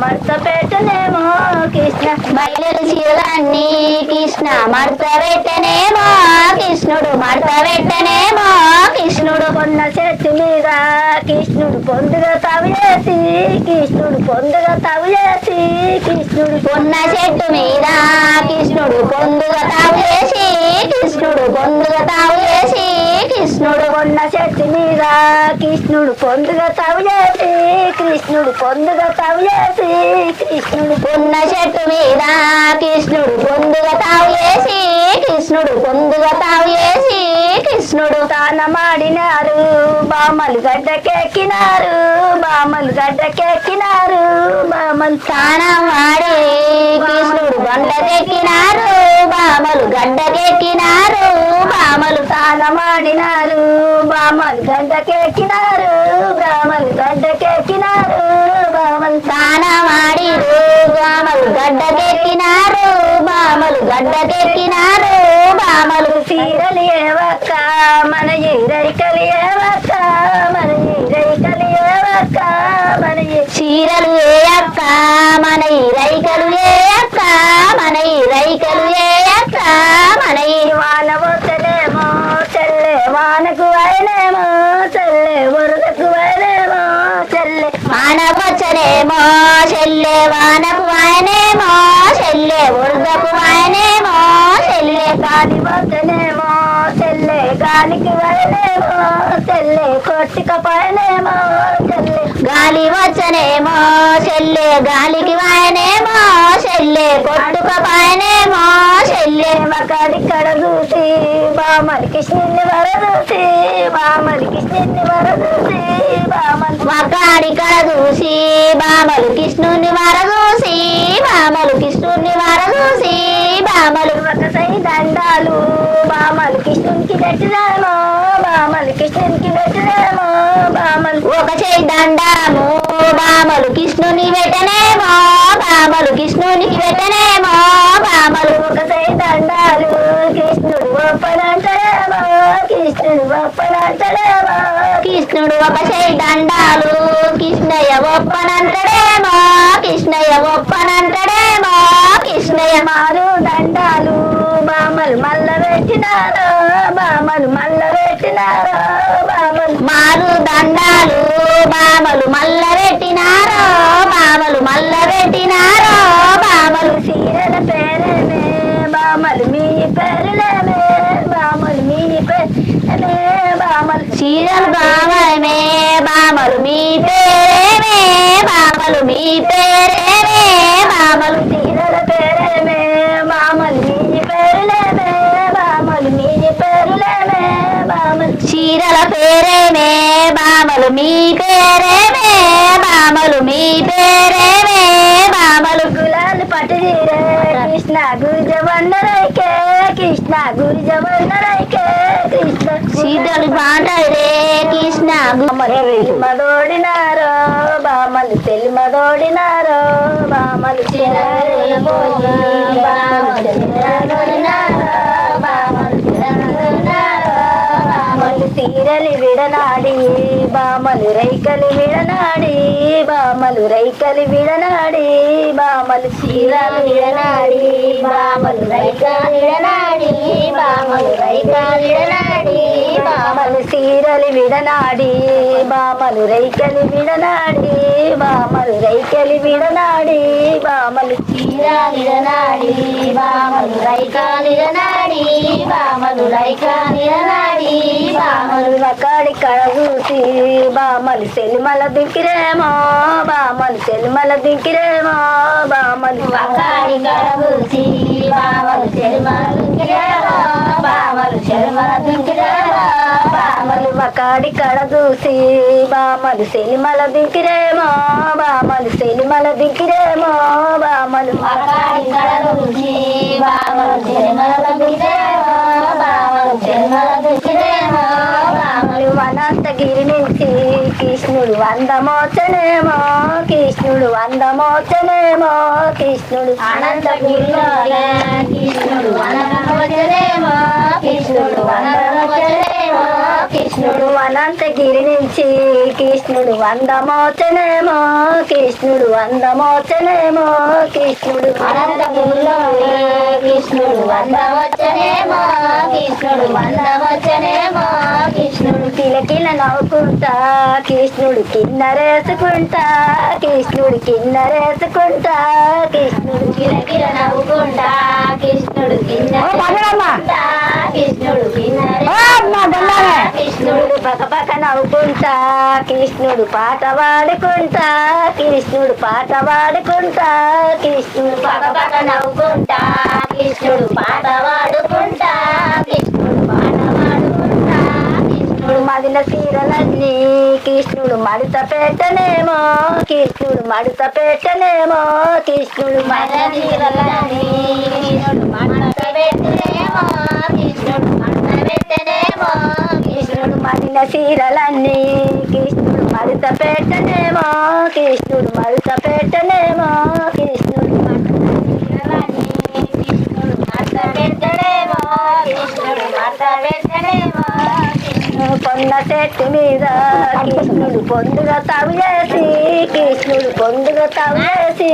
మడత పెట్టనేమో కృష్ణ. బయలు చీరలన్నీ కృష్ణ. మడత పెట్టనేమో కృష్ణుడు. మడత పెట్టనేమో కృష్ణుడు. కొన్న చెట్టు మీద కృష్ణుడు పొందుగా తవి కృష్ణుడు పొందుగా తవి కృష్ణుడు కొన్న చెట్టు మీద కృష్ణుడు పొందుగా తావు కృష్ణుడు పొందుగా తావు చేసి కృష్ణుడు కొన్న చెట్టు మీద కృష్ణుడు పొందుగా తవి చేసి కృష్ణుడు పొందుగా తవి చేసి కృష్ణుడు ఉన్న చెట్టు మీద కృష్ణుడు పొందుగా తావు చేసి కృష్ణుడు పొందుగా తావు చేసి కృష్ణుడు తానమాడినారు బామలు గడ్డకెక్కినారు బామలు గడ్డకెక్కినారు బామలు తానం వాడి కృష్ణుడు గండకెక్కినారు బామలు గడ్డకెక్కినారు. బామలు బామలు గడ్డకెక్కినారు బ్రాహ్మలు గడ్డకెక్కినారు బామలు తానమాడిరు బామలు గడ్డకెక్కినారు బామలు గడ్డకెక్కినారు బామలు సీరలు ఏవక్క మన ఈరైకలు ఏవక్క మన ఈరైకలు ఏవక్క మన చీరలు ఏ అక్క మన ఈ రైకలు ఏ అక్క మన ఈ రైకలు ఏ అక్క మన ఈ వాన వస్తలేమో చెల్లె వానకు అయినేమో చెల్లె వరదకు అయినేమో చెల్లె ఆయనేమో చెల్లె వానపు ఆయనేమో చెల్లె ఉర్దకు ఆయనేమో చెల్లె కాని వస్తనేమో చెల్లె గాలికి అయినేమో చెల్లె కొట్టుక పైనేమో చెల్లె గాలి వచ్చనేమో చెల్లె గాలికి వాయనేమో చెల్లె కొట్టుకపోయనేమో చెల్లె మకాడిక్కడ చూసి బామలి కృష్ణుని వర చూసి బామలి కృష్ణుని వర చూసి బామలి చూసి బామలు కృష్ణుని వరదూసి బామలు కృష్ణుని వరదూసి బామలు ఒక దండాలు బామలు కృష్ణునికి పెట్టినాము బామలు కృష్ణునికి పెట్టినాము బామలు ఒక చేయి దండాము బామలు కృష్ణుని పెట్టనేమో బామలు కృష్ణునికి పెట్టనేమో బామలు ఒక సై దండాలు కృష్ణుడు ఒప్పనంటాడేమో కృష్ణుడు ఒప్పనంటాడేమో కృష్ణుడు ఒకసై దండాలు కృష్ణయ్య ఒప్పనంటాడేమో కృష్ణయ్య ఒప్పనంటాడేమో కృష్ణయ్య మారు దండాలు. బామలు మల్ల వేసినారు బామలు మల్ల పెట్టినారు బామలు మారు దండాలు. బామలు మల్ల పెట్టినారో బామలు మల్ల పెట్టినారో బామలు సీరల పేరేమే బామలు మీ పేరులేమే బామలు మీ పేరులే బామలు చీరలు బామలమే బామలు మీ పేరేమే బామలు మీ పేరేమే బామలు సీరల పేరేమే బామలు మీ పేరులేమే బామలు మీ పేరులేమే బామలు చీరల పేరేమే బామలు మీ పేరేమే బామలు మీ పేరేమే బామలు గులాలు పట్టు చీరే కృష్ణ గురుజవన్నరైకే కృష్ణ గురుజవన్నరైకే కృష్ణ చీరలు బాంటరే కృష్ణ మదోడినారో బామలు బామలు చిన్నారో బామలు తీరలి విడనాడి బామలు రైకలి విడనాడి బామలు రైకలి విడనాడి బామలు చీరలు విడనాడి బామలు రైకలి విడనాడి బామలు రైకలి విడనాడి బామలు సీరలు విడనాడి బామలు రైకలి విడనాడి బామలు రైకలి విడనాడి బామలు చీర విడనాడి బామలు రైకాలి విడనాడి బామలు రైకాలి విడనాడి బామలు ఒకడి కడగూసి బామలు సెలిమల దింకిరేమో బామలు సెలిమల దింకిరేమో బామలు ఒకడి కడగూసి బామలు సెలిమల దింకిరేమో. బామలు సెలిమల దిక్కిరేమో బామలు ఒకడి కడ దూసి బామలు సెలిమల దిక్కిరేమో బామలు సెలిమల దిక్కిరేమో బామలు మకాడి కడ దూసి బామలు సెలిమల దిక్కిరేమో బామలు సెలిమల దిక్కిరేమో బామలు వనంతగిరి నుంచి కృష్ణుడు వంద మోచనేమో కృష్ణుడు వంద మోచనేమో కృష్ణుడు వందమోచనేమో అనంతగిరి నుంచి కృష్ణుడు వందమోచనేమో కృష్ణుడు వందమోచనేమో కృష్ణుడు అనంతపురంలో కృష్ణుడు వందవచ్చనేమో కృష్ణుడు వందవచ్చనేమో కృష్ణుడు కిలకిల నవ్వుకుంటా కృష్ణుడు కిన్నరేసుకుంటా కృష్ణుడు కిన్నరేసుకుంటా కృష్ణుడు కిరకిర నవ్వుకుంటా కృష్ణుడు పగలమ్మా. కృష్ణుడు కిన్నరే. కృష్ణుడు కృష్ణుడు పక్క నవ్వుకుంటా కృష్ణుడు పాట పాడుకుంటా కృష్ణుడు పాట పాడుకుంటా కృష్ణుడు పక్క పక్క నవ్వుకుంటా కృష్ణుడు పాట పాడుకుంటా కృష్ణుడు పాట పాడుకుంటా కృష్ణుడు మదిన సీరలన్నీ కృష్ణుడు మడత పెట్టనేమో కృష్ణుడు మడత పెట్టనేమో కృష్ణుడు మదనీరలని కృష్ణుడు మడత పెట్టనేమో కృష్ణుడు మంట పెట్టనేమో కట్టిన చీరలన్నీ సీరలన్నీ కృష్ణుడు మరుత పెట్టనేమో కృష్ణుడు మరుత పెట్టనేమో కృష్ణుడు మదనీరలని పొన్న చెట్టు మీద కృష్ణుడు పొందుగా తవ్వేసి కృష్ణుడు పొందుగా తవ్వేసి.